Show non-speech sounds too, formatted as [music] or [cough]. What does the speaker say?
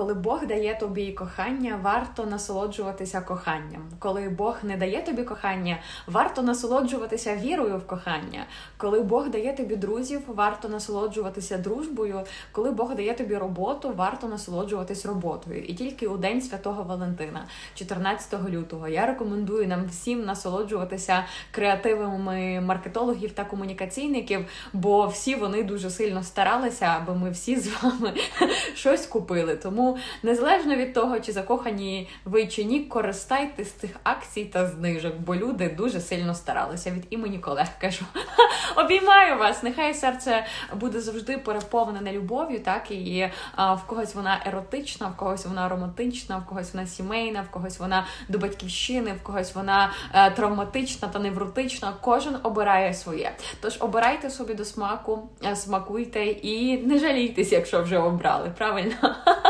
Коли Бог дає тобі кохання, варто насолоджуватися коханням. Коли Бог не дає тобі кохання, варто насолоджуватися вірою в кохання. Коли Бог дає тобі друзів, варто насолоджуватися дружбою. Коли Бог дає тобі роботу, варто насолоджуватись роботою. І тільки у день святого Валентина, 14 лютого, я рекомендую нам всім насолоджуватися креативами маркетологів та комунікаційників, бо всі вони дуже сильно старалися, аби ми всі з вами [laughs] щось купили. Тому незалежно від того, чи закохані ви чи ні, користайтесь з цих акцій та знижок, бо люди дуже сильно старалися. Від імені колег кажу. [laughs] Обіймаю вас. Нехай серце буде завжди переповнене любов'ю, так і а, в когось вона еротична, в когось вона романтична, в когось вона сімейна, в когось вона до батьківщини, в когось вона е, травматична та невротична. Кожен обирає своє. Тож обирайте собі до смаку, е, смакуйте і не жалійтесь, якщо вже обрали. Правильно? [laughs]